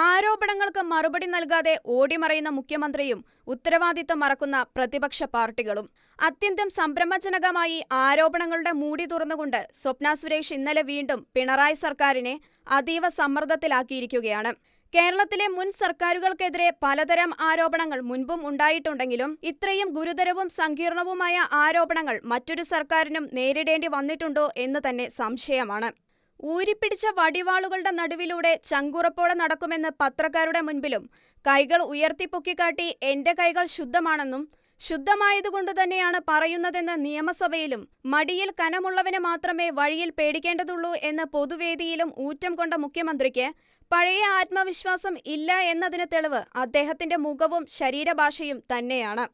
ആരോപണങ്ങൾക്ക് മറുപടി നൽകാതെ ഓടിമറയുന്ന മുഖ്യമന്ത്രിയും ഉത്തരവാദിത്തം മറക്കുന്ന പ്രതിപക്ഷ പാർട്ടികളും. അത്യന്തം സംരംഭജനകമായി ആരോപണങ്ങളുടെ മൂടി തുറന്നുകൊണ്ട് സ്വപ്ന സുരേഷ് ഇന്നലെ വീണ്ടും പിണറായി സർക്കാരിനെ അതീവ സമ്മർദ്ദത്തിലാക്കിയിരിക്കുകയാണ്. കേരളത്തിലെ മുൻ സർക്കാരുകൾക്കെതിരെ പലതരം ആരോപണങ്ങൾ മുൻപും ഉണ്ടായിട്ടുണ്ടെങ്കിലും ഇത്രയും ഗുരുതരവും സങ്കീർണവുമായ ആരോപണങ്ങൾ മറ്റൊരു സർക്കാരിനും നേരിടേണ്ടി വന്നിട്ടുണ്ടോ എന്ന് തന്നെ സംശയമാണ്. ഊരിപ്പിടിച്ച വടിവാളുകളുടെ നടുവിലൂടെ ചങ്കുറപ്പോടെ നടക്കുമെന്ന് പത്രക്കാരുടെ മുൻപിലും കൈകൾ ഉയർത്തിപ്പൊക്കിക്കാട്ടി എന്റെ കൈകൾ ശുദ്ധമാണെന്നും ശുദ്ധമായതുകൊണ്ട് തന്നെയാണ് പറയുന്നതെന്ന് നിയമസഭയിലും മടിയിൽ കനമുള്ളവന് മാത്രമേ വഴിയിൽ പേടിക്കേണ്ടതുള്ളൂ എന്ന് പൊതുവേദിയിലും ഊറ്റം കൊണ്ട മുഖ്യമന്ത്രിക്ക് പഴയ ആത്മവിശ്വാസം ഇല്ല എന്നതിന് തെളിവ് അദ്ദേഹത്തിന്റെ മുഖവും ശരീരഭാഷയും തന്നെയാണ്.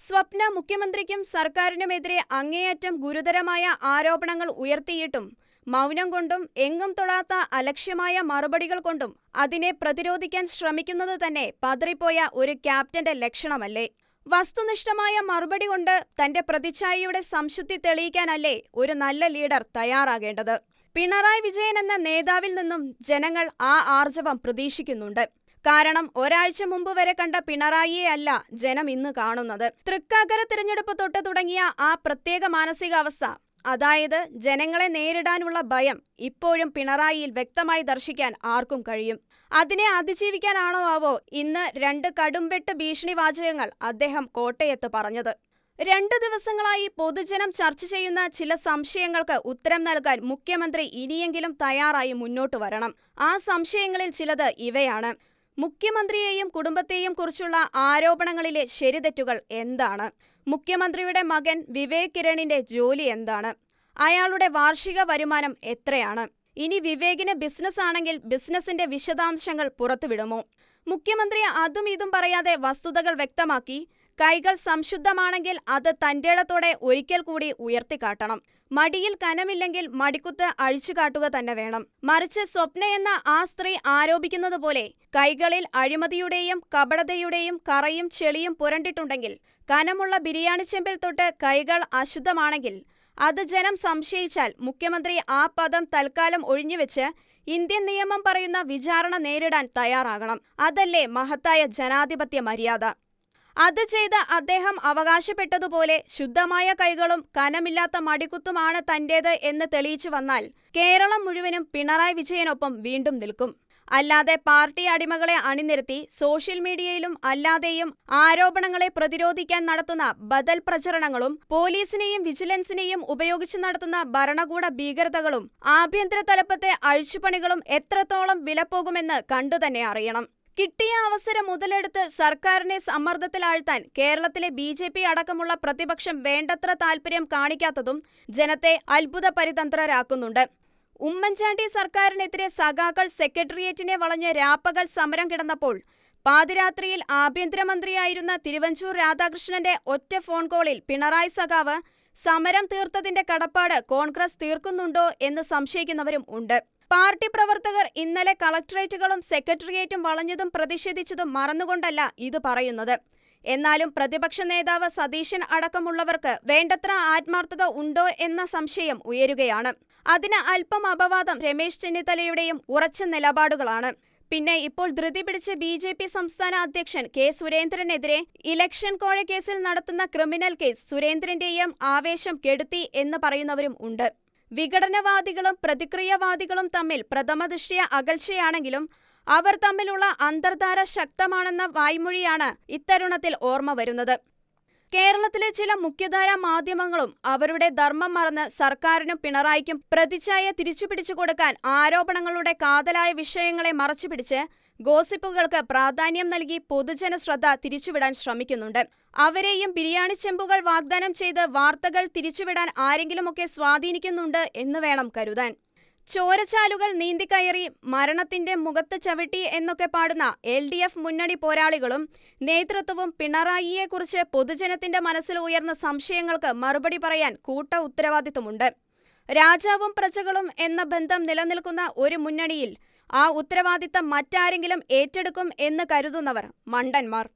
സ്വപ്ന മുഖ്യമന്ത്രിക്കും സർക്കാരിനുമെതിരെ അങ്ങേയറ്റം ഗുരുതരമായ ആരോപണങ്ങൾ ഉയർത്തിയിട്ടും മൗനം കൊണ്ടും എങ്ങും തൊടാത്ത അലക്ഷ്യമായ മറുപടികൾ കൊണ്ടും അതിനെ പ്രതിരോധിക്കാൻ ശ്രമിക്കുന്നത് തന്നെ പതറിപ്പോയ ഒരു ക്യാപ്റ്റന്റെ ലക്ഷണമല്ലേ? വസ്തുനിഷ്ഠമായ മറുപടി കൊണ്ട് തന്റെ പ്രതിച്ഛായയുടെ സംശുദ്ധി തെളിയിക്കാനല്ലേ ഒരു നല്ല ലീഡർ തയ്യാറാകേണ്ടത്? പിണറായി വിജയൻ എന്ന നേതാവിൽ നിന്നും ജനങ്ങൾ ആ ആർജവം പ്രതീക്ഷിക്കുന്നുണ്ട്. കാരണം ഒരാഴ്ച മുമ്പ് വരെ കണ്ട പിണറായിയെ അല്ല ജനം ഇന്ന് കാണുന്നത്. തൃക്കാക്കര തിരഞ്ഞെടുപ്പ് തൊട്ട് തുടങ്ങിയ ആ പ്രത്യേക മാനസികാവസ്ഥ അതായത് ജനങ്ങളെ നേരിടാനുള്ള ഭയം ഇപ്പോഴും പിണറായിയിൽ വ്യക്തമായി ദർശിക്കാൻ ആർക്കും കഴിയും. അതിനെ അതിജീവിക്കാനാണോ ആവോ ഇന്ന് രണ്ട് കടുംവെട്ട് ഭീഷണിവാചകങ്ങൾ അദ്ദേഹം കോട്ടയത്ത് പറഞ്ഞത്. രണ്ട് ദിവസങ്ങളായി പൊതുജനം ചർച്ച ചെയ്യുന്ന ചില സംശയങ്ങൾക്ക് ഉത്തരം നൽകാൻ മുഖ്യമന്ത്രി ഇനിയെങ്കിലും തയ്യാറായി മുന്നോട്ട് വരണം. ആ സംശയങ്ങളിൽ ചിലത് ഇവയാണ്. മുഖ്യമന്ത്രിയെയും കുടുംബത്തെയും കുറിച്ചുള്ള ആരോപണങ്ങളിലെ ശരിതെറ്റുകൾ എന്താണ്? മുഖ്യമന്ത്രിയുടെ മകൻ വിവേക് കിരണിന്റെ ജോലി എന്താണ്? അയാളുടെ വാർഷിക വരുമാനം എത്രയാണ്? ഇനി വിവേകിന് ബിസിനസ് ആണെങ്കിൽ ബിസിനസിന്റെ വിശദാംശങ്ങൾ പുറത്തുവിടുമോ? മുഖ്യമന്ത്രി അതും ഇതും പറയാതെ വസ്തുതകൾ വ്യക്തമാക്കി കൈകൾ സംശുദ്ധമാണെങ്കിൽ അത് തന്റേടത്തോടെ ഒരിക്കൽ കൂടി ഉയർത്തിക്കാട്ടണം. മടിയിൽ കനമില്ലെങ്കിൽ മടിക്കുത്ത് അഴിച്ചുകാട്ടുക തന്നെ വേണം. മറിച്ച് സ്വപ്ന എന്ന ആ സ്ത്രീ ആരോപിക്കുന്നത് പോലെ കൈകളിൽ അഴിമതിയുടെയും കപടതയുടെയും കറയും ചെളിയും പുരണ്ടിട്ടുണ്ടെങ്കിൽ കനമുള്ള ബിരിയാണി ചെമ്പിൽ തൊട്ട് കൈകൾ അശുദ്ധമാണെങ്കിൽ അത് ജനം സംശയിച്ചാൽ മുഖ്യമന്ത്രി ആ പദം തൽക്കാലം ഒഴിഞ്ഞുവെച്ച് ഇന്ത്യൻ നിയമം പറയുന്ന വിചാരണ നേരിടാൻ തയ്യാറാകണം. അതല്ലേ മഹത്തായ ജനാധിപത്യ മര്യാദ. അത് ചെയ്ത അദ്ദേഹം അവകാശപ്പെട്ടതുപോലെ ശുദ്ധമായ കൈകളും കനമില്ലാത്ത മടിക്കുത്തുമാണ് തന്റേത് എന്ന് തെളിയിച്ചു വന്നാൽ കേരളം മുഴുവനും പിണറായി വിജയനൊപ്പം വീണ്ടും നിൽക്കും. അല്ലാതെ പാർട്ടി അടിമകളെ അണിനിരത്തി സോഷ്യൽ മീഡിയയിലും അല്ലാതെയും ആരോപണങ്ങളെ പ്രതിരോധിക്കാൻ നടത്തുന്ന ബദൽ പ്രചരണങ്ങളും പോലീസിനെയും വിജിലൻസിനെയും ഉപയോഗിച്ച് നടത്തുന്ന ഭരണകൂട ഭീകരതകളും ആഭ്യന്തര തലപ്പത്തെ അഴിച്ചുപണികളും എത്രത്തോളം വിലപ്പോകുമെന്ന് കണ്ടുതന്നെ അറിയണം. കിട്ടിയ അവസരം മുതലെടുത്ത് സർക്കാരിനെ സമ്മർദ്ദത്തിലാഴ്ത്താൻ കേരളത്തിലെ ബി ജെ പി അടക്കമുള്ള പ്രതിപക്ഷം വേണ്ടത്ര താൽപര്യം കാണിക്കാത്തതും ജനത്തെ അത്ഭുത പരിതന്ത്രരാക്കുന്നുണ്ട്. ഉമ്മൻചാണ്ടി സർക്കാരിനെതിരെ സഖാക്കൾ സെക്രട്ടേറിയറ്റിനെ വളഞ്ഞ് രാപ്പകൽ സമരം കിടന്നപ്പോൾ പാതിരാത്രിയിൽ ആഭ്യന്തരമന്ത്രിയായിരുന്ന തിരുവഞ്ചൂർ രാധാകൃഷ്ണന്റെ ഒറ്റ ഫോൺ കോളിൽ പിണറായി സഖാവ് സമരം തീർത്തതിന്റെ കടപ്പാട് കോൺഗ്രസ് തീർക്കുന്നുണ്ടോ എന്ന് സംശയിക്കുന്നവരും ഉണ്ട്. പാർട്ടി പ്രവർത്തകർ ഇന്നലെ കളക്ടറേറ്റുകളും സെക്രട്ടേറിയറ്റും വളഞ്ഞതും പ്രതിഷേധിച്ചതും മറന്നുകൊണ്ടല്ല ഇത് പറയുന്നത്. എന്നാലും പ്രതിപക്ഷ നേതാവ് സതീശൻ അടക്കമുള്ളവർക്ക് വേണ്ടത്ര ആത്മാർത്ഥത ഉണ്ടോ എന്ന സംശയം ഉയരുകയാണ്. അതിന് അല്പം അപവാദം രമേശ് ചെന്നിത്തലയുടെയും ഉറച്ച നിലപാടുകളാണ്. പിന്നെ ഇപ്പോൾ ധൃതി പിടിച്ച് ബി ജെ പി സംസ്ഥാന അധ്യക്ഷൻ കെ സുരേന്ദ്രനെതിരെ ഇലക്ഷൻ കോഴക്കേസിൽ നടത്തുന്ന ക്രിമിനൽ കേസ് സുരേന്ദ്രന്റെയും ആവേശം കെടുത്തി എന്ന് പറയുന്നവരും ഉണ്ട്. വിഘടനവാദികളും പ്രതിക്രിയവാദികളും തമ്മിൽ പ്രഥമദൃഷ്ട്യ അകൽച്ചയാണെങ്കിലും അവർ തമ്മിലുള്ള അന്തർധാര ശക്തമാണെന്ന വായ്മൊഴിയാണ് ഇത്തരുണത്തിൽ ഓർമ്മ വരുന്നത്. കേരളത്തിലെ ചില മുഖ്യധാരാ മാധ്യമങ്ങളും അവരുടെ ധർമ്മം മറന്ന് സർക്കാരിനും പിണറായിക്കും പ്രതിച്ഛായ തിരിച്ചുപിടിച്ചു കൊടുക്കാൻ ആരോപണങ്ങളുടെ കാതലായ വിഷയങ്ങളെ മറച്ചുപിടിച്ച് ഗോസിപ്പുകൾക്ക് പ്രാധാന്യം നൽകി പൊതുജന ശ്രദ്ധ തിരിച്ചുവിടാൻ ശ്രമിക്കുന്നുണ്ട്. അവരെയും ബിരിയാണി ചെമ്പുകൾ വാഗ്ദാനം ചെയ്ത് വാർത്തകൾ തിരിച്ചുവിടാൻ ആരെങ്കിലുമൊക്കെ സ്വാധീനിക്കുന്നുണ്ട് എന്ന് വേണം കരുതാൻ. ചോരച്ചാലുകൾ നീന്തിക്കയറി മരണത്തിന്റെ മുഖത്ത് ചവിട്ടി എന്നൊക്കെ പാടുന്ന എൽ ഡി എഫ് മുന്നണി പോരാളികളും നേതൃത്വവും പിണറായിയെക്കുറിച്ച് പൊതുജനത്തിന്റെ മനസ്സിൽ ഉയർന്ന സംശയങ്ങൾക്ക് മറുപടി പറയാൻ കൂട്ട ഉത്തരവാദിത്തമുണ്ട് രാജാവും പ്രജകളും എന്ന ബന്ധം നിലനിൽക്കുന്ന ഒരു മുന്നണിയിൽ ആ ഉത്തരവാദിത്തം മറ്റാരെങ്കിലും ഏറ്റെടുക്കും എന്ന് കരുതുന്നവർ മണ്ടന്മാർ.